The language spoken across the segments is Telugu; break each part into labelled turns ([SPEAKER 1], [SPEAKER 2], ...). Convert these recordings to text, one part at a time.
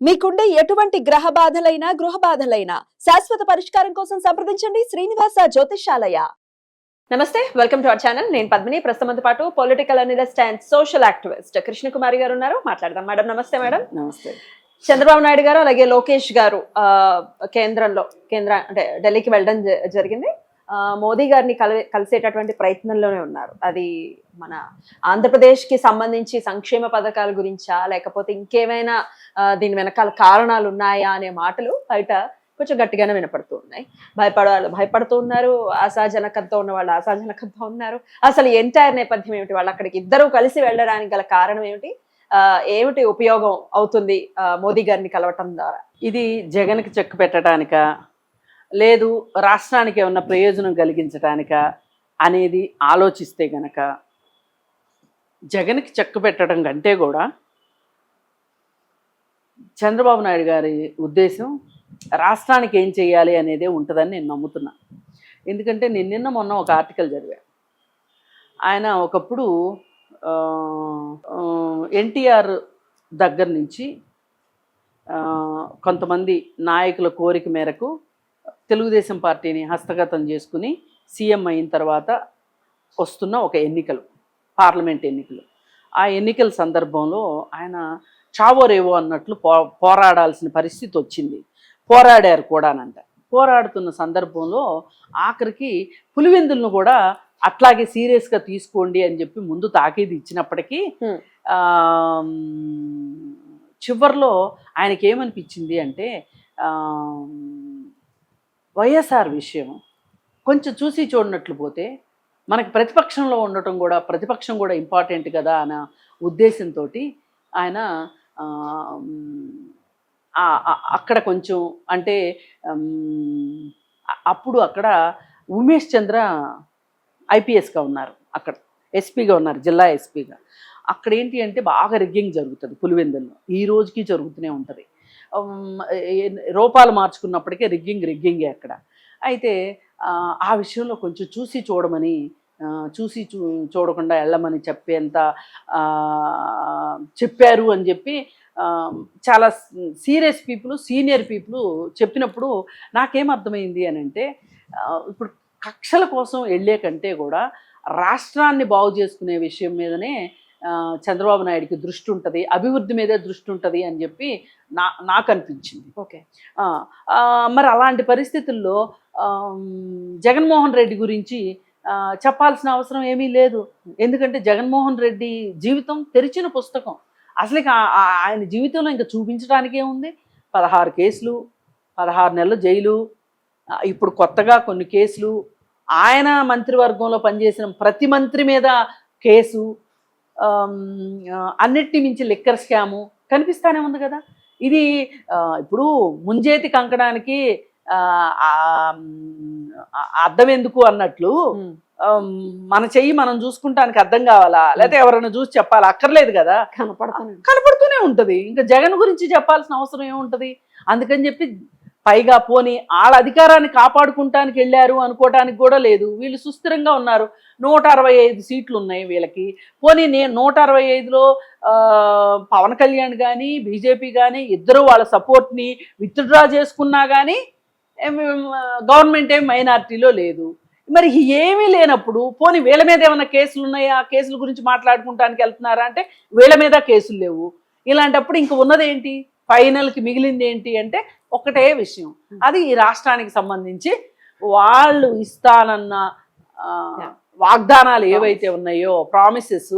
[SPEAKER 1] మీకుండే ఎటువంటి గ్రహ బాధలైనా గృహ బాధలైనా శాశ్వత పరిష్కారం కోసం సంప్రదించండి శ్రీనివాస జ్యోతిషాలయ నమస్తే వెల్కమ్ టు అవర్ ఛానల్. నేను పద్మిని. ప్రస్తుతంతో పాటు political analyst and social activist Krishnakumari garu ఉన్నారు. మాట్లాడదాం. మేడం నమస్తే మేడం.
[SPEAKER 2] నమస్తే.
[SPEAKER 1] చంద్రబాబు నాయుడు గారు అలాగే లోకేష్ గారు ఆ, కేంద్రంలో కేంద్ర అంటే ఢిల్లీకి వెళ్ళడం జరిగింది. మోదీ గారిని కల కలిసేటటువంటి ప్రయత్నంలోనే ఉన్నారు. అది మన ఆంధ్రప్రదేశ్కి సంబంధించి సంక్షేమ పథకాల గురించా లేకపోతే ఇంకేమైనా దీని వెనకాల కారణాలు ఉన్నాయా అనే మాటలు బయట కొంచెం గట్టిగానే వినపడుతూ ఉన్నాయి. భయపడాలి భయపడుతూ ఉన్నారు. ఆశాజనకంతో ఉన్న వాళ్ళు ఆశాజనకంతో ఉన్నారు. అసలు ఎంటైర్ నేపథ్యం ఏమిటి? వాళ్ళు అక్కడికి ఇద్దరు కలిసి వెళ్ళడానికి గల కారణం ఏమిటి? ఏమిటి ఉపయోగం అవుతుంది ఆ, మోదీ గారిని కలవటం ద్వారా?
[SPEAKER 2] ఇది జగన్కి చెక్ పెట్టడానిక? లేదు రాష్ట్రానికి ఏమన్నా ప్రయోజనం కలిగించడానిక అనేది ఆలోచిస్తే గనక జగన్కి చెక్కు పెట్టడం కంటే కూడా చంద్రబాబు నాయుడు గారి ఉద్దేశం రాష్ట్రానికి ఏం చేయాలి అనేదే ఉంటుందని నేను నమ్ముతున్నా. ఎందుకంటే నేను నిన్న మొన్న ఒక ఆర్టికల్ చదివా ఆయన ఒకప్పుడు ఎన్టీఆర్ దగ్గర నుంచి కొంతమంది నాయకుల కోరిక మేరకు తెలుగుదేశం పార్టీని హస్తగతం చేసుకుని సీఎం అయిన తర్వాత వస్తున్న ఒక ఎన్నికలు పార్లమెంట్ ఎన్నికలు. ఆ ఎన్నికల సందర్భంలో ఆయన చావో రేవో అన్నట్లు పో పోరాడాల్సిన పరిస్థితి వచ్చింది. పోరాడారు కూడానంట. పోరాడుతున్న సందర్భంలో ఆఖరికి పులివెందులను కూడా అట్లాగే సీరియస్గా తీసుకోండి అని చెప్పి ముందు తాకీదు ఇచ్చినప్పటికీ చివర్లో ఆయనకి ఏమనిపించింది అంటే వైఎస్ఆర్ విషయం కొంచెం చూసి చూడనట్లు పోతే మనకి ప్రతిపక్షంలో ఉండటం కూడా ప్రతిపక్షం కూడా ఇంపార్టెంట్ కదా అన్న ఉద్దేశంతో ఆయన అక్కడ కొంచెం అంటే అప్పుడు అక్కడ ఉమేష్ చంద్ర ఐపీఎస్గా ఉన్నారు అక్కడ ఎస్పీగా ఉన్నారు జిల్లా ఎస్పీగా. అక్కడ ఏంటి అంటే బాగా రిగ్గింగ్ జరుగుతుంది పులివెందుల్లో. ఈ రోజుకి జరుగుతూనే ఉంటుంది. రూపాలు మార్చుకున్నప్పటికీ రిగ్గింగ్ రిగ్గింగే అక్కడ. అయితే ఆ, విషయంలో కొంచెం చూసి చూడమని చూసి చూ చూడకుండా వెళ్ళమని చెప్పేంత చెప్పారు అని చెప్పి చాలా సీరియస్ పీపుల్ సీనియర్ పీపుల్ చెప్పినప్పుడు నాకేం అర్థమైంది అని అంటే ఇప్పుడు కక్షల కోసం వెళ్ళే కంటే కూడా రాష్ట్రాన్ని బాగు చేసుకునే విషయం మీదనే చంద్రబాబు నాయుడికి దృష్టి ఉంటుంది అభివృద్ధి మీదే దృష్టి ఉంటుంది అని చెప్పి నా నాకు అనిపించింది
[SPEAKER 1] ఓకే
[SPEAKER 2] మరి అలాంటి పరిస్థితుల్లో జగన్మోహన్ రెడ్డి గురించి చెప్పాల్సిన అవసరం ఏమీ లేదు. ఎందుకంటే జగన్మోహన్ రెడ్డి జీవితం తెరిచిన పుస్తకం. అసలు ఆయన జీవితంలో ఇంకా చూపించడానికి ఏముంది పదహారు కేసులు పదహారు నెలలు జైలు ఇప్పుడు కొత్తగా కొన్ని కేసులు. ఆయన మంత్రివర్గంలో పనిచేసిన ప్రతి మంత్రి మీద కేసు అన్నిటిని మించి లిక్కర్ స్కాము కనిపిస్తానే ఉంది కదా. ఇది ఇప్పుడు ముంజేతి కంకడానికి అర్థం ఎందుకు అన్నట్లు మన చెయ్యి మనం చూసుకుంటానికి అర్థం కావాలా? లేకపోతే ఎవరైనా చూసి చెప్పాలా? అక్కర్లేదు కదా.
[SPEAKER 1] కనపడుతుంది
[SPEAKER 2] కనపడుతూనే ఉంటది. ఇంకా జగన్ గురించి చెప్పాల్సిన అవసరం ఏముంటది? అందుకని చెప్పి పైగా పోని వాళ్ళ అధికారాన్ని కాపాడుకుంటానికి వెళ్ళారు అనుకోవటానికి కూడా లేదు. వీళ్ళు సుస్థిరంగా ఉన్నారు. నూట అరవై ఐదు సీట్లు ఉన్నాయి వీళ్ళకి. పోనీ నేను నూట అరవై ఐదులో పవన్ కళ్యాణ్ కానీ బీజేపీ కానీ ఇద్దరు వాళ్ళ సపోర్ట్ని విత్డ్రా చేసుకున్నా కానీ గవర్నమెంట్ ఏం మైనారిటీలో లేదు. మరి ఏమీ లేనప్పుడు పోనీ వీళ్ళ మీద ఏమైనా కేసులు ఉన్నాయా ఆ కేసుల గురించి మాట్లాడుకుంటానికి వెళ్తున్నారా? అంటే వీళ్ళ మీద కేసులు లేవు. ఇలాంటప్పుడు ఇంక ఉన్నదేంటి? ఫైనల్కి మిగిలింది ఏంటి అంటే ఒకటే విషయం. అది ఈ రాష్ట్రానికి సంబంధించి వాళ్ళు ఇస్తానన్న. వాగ్దానాలు ఏవైతే ఉన్నాయో ప్రామిసెస్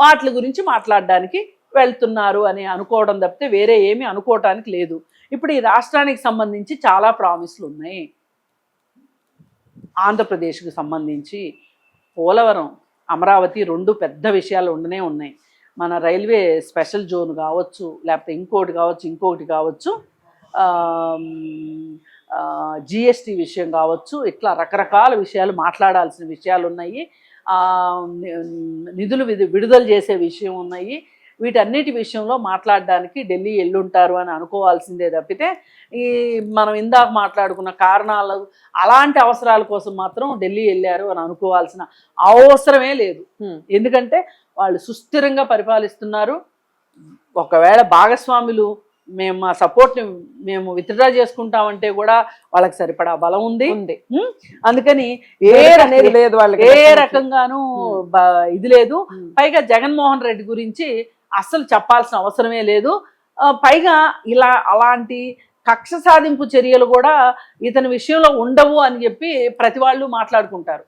[SPEAKER 2] వాటి గురించి మాట్లాడడానికి వెళ్తున్నారు అని అనుకోవడం తప్పితే వేరే ఏమీ అనుకోవటానికి లేదు. ఇప్పుడు ఈ రాష్ట్రానికి సంబంధించి చాలా ప్రామిస్లు ఉన్నాయి. ఆంధ్రప్రదేశ్కి సంబంధించి పోలవరం అమరావతి రెండు పెద్ద విషయాలు ఉండనే ఉన్నాయి. మన రైల్వే స్పెషల్ జోన్ కావచ్చు లేకపోతే ఇంకోటి కావచ్చు ఇంకొకటి కావచ్చు జిఎస్టి విషయం కావచ్చు ఇట్లా రకరకాల విషయాలు మాట్లాడాల్సిన విషయాలు ఉన్నాయి. నిధులు విడు- విడుదల చేసే విషయం ఉన్నాయి. వీటన్నిటి విషయంలో మాట్లాడడానికి ఢిల్లీ ఎల్లుంటారు అని అనుకోవాల్సిందే తప్పితే ఈ మనం ఇందాక మాట్లాడుకున్న కారణాలు అలాంటి అవసరాల కోసం మాత్రం ఢిల్లీ వెళ్ళారు అని అనుకోవాల్సిన అవసరమే లేదు. ఎందుకంటే వాళ్ళు సుస్థిరంగా పరిపాలిస్తున్నారు. ఒకవేళ భాగస్వాములు మేము మా సపోర్ట్ని మేము విత్డ్రా చేసుకుంటామంటే కూడా వాళ్ళకి సరిపడా బలం ఉంది? అందుకని ఏ
[SPEAKER 1] అనేది లేదు వాళ్ళకి
[SPEAKER 2] ఏ రకంగానూ ఇది లేదు. పైగా జగన్మోహన్ రెడ్డి గురించి అస్సలు చెప్పాల్సిన అవసరమే లేదు. పైగా ఇలా అలాంటి కక్ష సాధింపు చర్యలు కూడా ఇతని విషయంలో ఉండవు అని చెప్పి ప్రతి వాళ్ళు మాట్లాడుకుంటారు.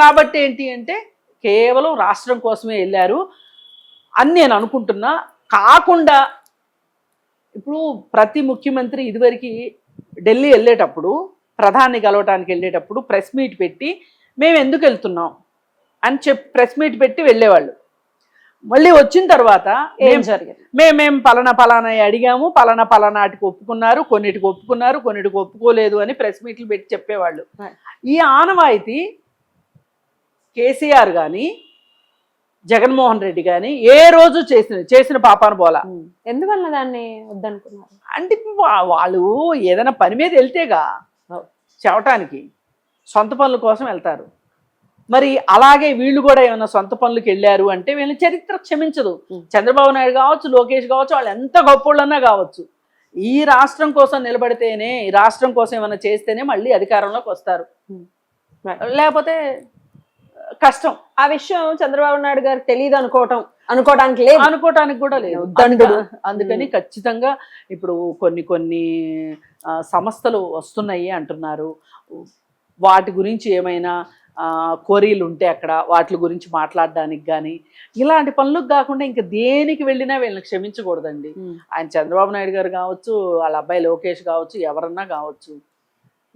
[SPEAKER 2] కాబట్టి ఏంటి అంటే కేవలం రాష్ట్రం కోసమే వెళ్ళారు అని నేను అనుకుంటున్నా. కాకుండా ఇప్పుడు ప్రతి ముఖ్యమంత్రి ఇదివరకు ఢిల్లీ వెళ్ళేటప్పుడు ప్రధాని కలవటానికి వెళ్ళేటప్పుడు ప్రెస్ మీట్ పెట్టి మేము ఎందుకు వెళ్తున్నాం? అని చెప్పి ప్రెస్ మీట్ పెట్టి వెళ్ళేవాళ్ళు. మళ్ళీ వచ్చిన తర్వాత
[SPEAKER 1] ఏం జరిగింది?
[SPEAKER 2] మేమేం పలానా పలానా అడిగాము పలానా పలానాటికి ఒప్పుకున్నారు కొన్నిటికి ఒప్పుకున్నారు కొన్నిటికి ఒప్పుకోలేదు అని ప్రెస్ మీట్లు పెట్టి చెప్పేవాళ్ళు. ఈ ఆనవాయితీ కేసీఆర్ కానీ జగన్మోహన్ రెడ్డి కానీ ఏ రోజు చేసిన చేసిన పాపాను పోలా.
[SPEAKER 1] ఎందువల్ల దాన్ని వద్దనుకున్నారు
[SPEAKER 2] అంటే వాళ్ళు ఏదైనా పని మీద వెళ్తేగా. చెవటానికి సొంత పనుల కోసం వెళ్తారు మరి అలాగే వీళ్ళు కూడా ఏమైనా సొంత పనులకు వెళ్ళారు అంటే వీళ్ళ చరిత్ర క్షమించదు. చంద్రబాబు నాయుడు కావచ్చు లోకేష్ కావచ్చు వాళ్ళు ఎంత గొప్పోళ్ళన్నా కావచ్చు ఈ రాష్ట్రం కోసం నిలబడితేనే ఈ రాష్ట్రం కోసం ఏమైనా చేస్తేనే మళ్ళీ అధికారంలోకి వస్తారు. లేకపోతే కష్టం.
[SPEAKER 1] ఆ విషయం చంద్రబాబు నాయుడు గారికి తెలియదు అనుకోవటం అనుకోవడానికి లేదు.
[SPEAKER 2] అనుకోవటానికి కూడా లేదు. అందుకని ఖచ్చితంగా ఇప్పుడు కొన్ని కొన్ని సంస్థలు వస్తున్నాయి అంటున్నారు. వాటి గురించి ఏమైనా కోరీలు ఉంటే అక్కడ వాటి గురించి మాట్లాడడానికి కానీ ఇలాంటి పనులకు కాకుండా ఇంకా దేనికి వెళ్ళినా వీళ్ళని క్షమించకూడదండి. ఆయన చంద్రబాబు నాయుడు గారు కావచ్చు వాళ్ళ అబ్బాయి లోకేష్ కావచ్చు ఎవరన్నా కావచ్చు.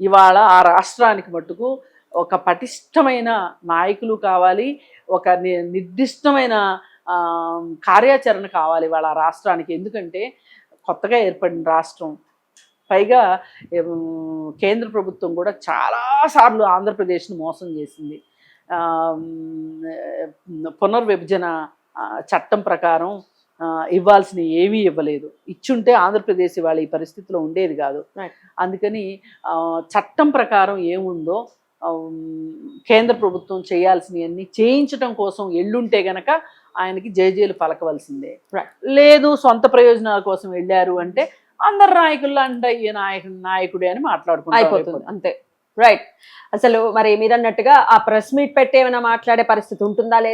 [SPEAKER 2] ఇవాళ ఆ రాష్ట్రానికి మట్టుకు ఒక పటిష్టమైన నాయకులు కావాలి ఒక నిర్దిష్టమైన కార్యాచరణ కావాలి వాళ్ళ రాష్ట్రానికి. ఎందుకంటే కొత్తగా ఏర్పడిన రాష్ట్రం. పైగా కేంద్ర ప్రభుత్వం కూడా చాలాసార్లు ఆంధ్రప్రదేశ్ను మోసం చేసింది. పునర్విభజన చట్టం ప్రకారం ఇవ్వాల్సిన ఏమీ ఇవ్వలేదు. ఇచ్చుంటే ఆంధ్రప్రదేశ్ ఇవాళ ఈ పరిస్థితిలో ఉండేది కాదు. అందుకని చట్టం ప్రకారం ఏముందో కేంద్ర ప్రభుత్వం చేయాల్సినవన్నీ చేయించడం కోసం ఎల్లుంటే గనక ఆయనకి జయజేలు పలకవలసిందే. లేదు సొంత ప్రయోజనాల కోసం వెళ్ళారు అంటే అందరు నాయకుల్లో అంటే ఈ నాయకుడు నాయకుడే అని మాట్లాడుకుంటారు
[SPEAKER 1] అయిపోతుంది. అంతే. రైట్ అసలు మరి మీరు అన్నట్టుగా ఆ ప్రెస్ మీట్ పెట్టి ఏమైనా మాట్లాడే పరిస్థితి ఉంటుందా లేదా?